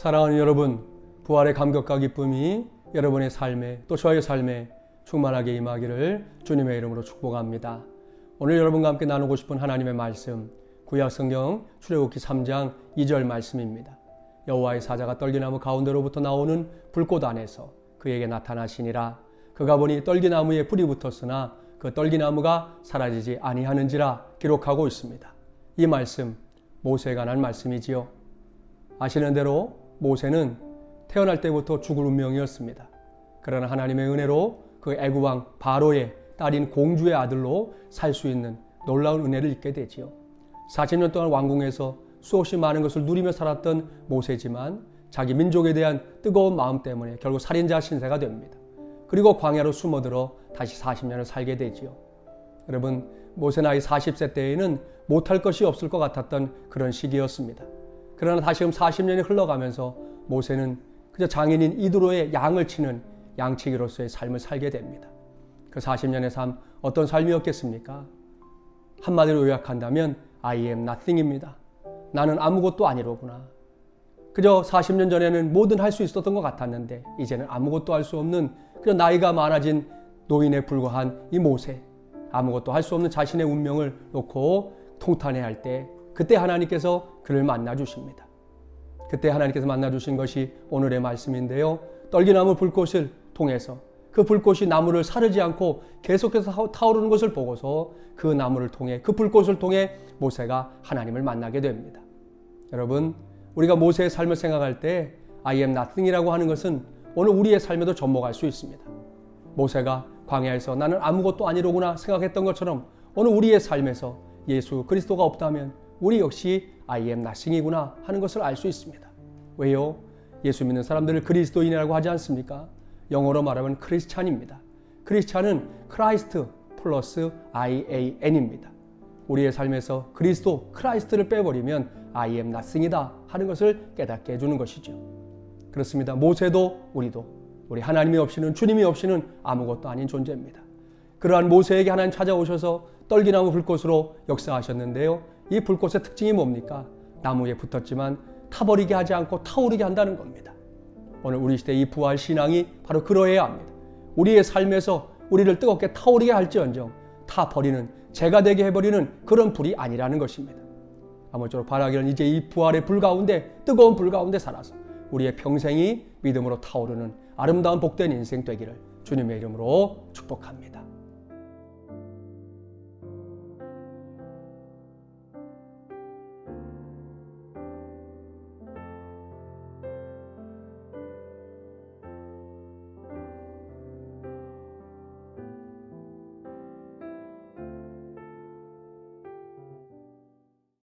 사랑하는 여러분, 부활의 감격과 기쁨이 여러분의 삶에 또 저의 삶에 충만하게 임하기를 주님의 이름으로 축복합니다. 오늘 여러분과 함께 나누고 싶은 하나님의 말씀, 구약 성경 출애굽기 3장 2절 말씀입니다. 여호와의 사자가 떨기나무 가운데로부터 나오는 불꽃 안에서 그에게 나타나시니라. 그가 보니 떨기나무에 불이 붙었으나 그 떨기나무가 사라지지 아니하는지라 기록하고 있습니다. 이 말씀 모세에 관한 말씀이지요. 아시는 대로 모세는 태어날 때부터 죽을 운명이었습니다. 그러나 하나님의 은혜로 그 애구왕 바로의 딸인 공주의 아들로 살 수 있는 놀라운 은혜를 입게 되지요. 40년 동안 왕궁에서 수없이 많은 것을 누리며 살았던 모세지만 자기 민족에 대한 뜨거운 마음 때문에 결국 살인자 신세가 됩니다. 그리고 광야로 숨어들어 다시 40년을 살게 되지요. 여러분, 모세 나이 40세 때에는 못할 것이 없을 것 같았던 그런 시기였습니다. 그러나 다시금 40년이 흘러가면서 모세는 그저 장인인 이드로의 양을 치는 양치기로서의 삶을 살게 됩니다. 그 40년의 삶 어떤 삶이었겠습니까? 한마디로 요약한다면 I am nothing입니다. 나는 아무것도 아니로구나. 그저 40년 전에는 뭐든 할 수 있었던 것 같았는데 이제는 아무것도 할 수 없는 그저 나이가 많아진 노인에 불과한 이 모세. 아무것도 할 수 없는 자신의 운명을 놓고 통탄해야 할때 그때 하나님께서 그를 만나 주십니다. 그때 하나님께서 만나 주신 것이 오늘의 말씀인데요. 떨기나무 불꽃을 통해서 그 불꽃이 나무를 사르지 않고 계속해서 타오르는 것을 보고서 그 나무를 통해 그 불꽃을 통해 모세가 하나님을 만나게 됩니다. 여러분, 우리가 모세의 삶을 생각할 때 I am nothing이라고 하는 것은 오늘 우리의 삶에도 접목할 수 있습니다. 모세가 광야에서 나는 아무것도 아니로구나 생각했던 것처럼 오늘 우리의 삶에서 예수 그리스도가 없다면 우리 역시 I am nothing이구나 하는 것을 알 수 있습니다. 왜요? 예수 믿는 사람들을 그리스도인이라고 하지 않습니까? 영어로 말하면 크리스찬입니다. 크리스찬은 크라이스트 플러스 IAN입니다. 우리의 삶에서 그리스도 크라이스트를 빼버리면 I am nothing이다 하는 것을 깨닫게 해주는 것이죠. 그렇습니다. 모세도 우리도 우리 하나님이 없이는 주님이 없이는 아무것도 아닌 존재입니다. 그러한 모세에게 하나님 찾아오셔서 떨기나무 불꽃으로 역사하셨는데요. 이 불꽃의 특징이 뭡니까? 나무에 붙었지만 타버리게 하지 않고 타오르게 한다는 겁니다. 오늘 우리 시대 이 부활 신앙이 바로 그러해야 합니다. 우리의 삶에서 우리를 뜨겁게 타오르게 할지언정 타버리는 제가 되게 해버리는 그런 불이 아니라는 것입니다. 아무쪼록 바라기는 이제 이 부활의 불 가운데 뜨거운 불 가운데 살아서 우리의 평생이 믿음으로 타오르는 아름다운 복된 인생 되기를 주님의 이름으로 축복합니다.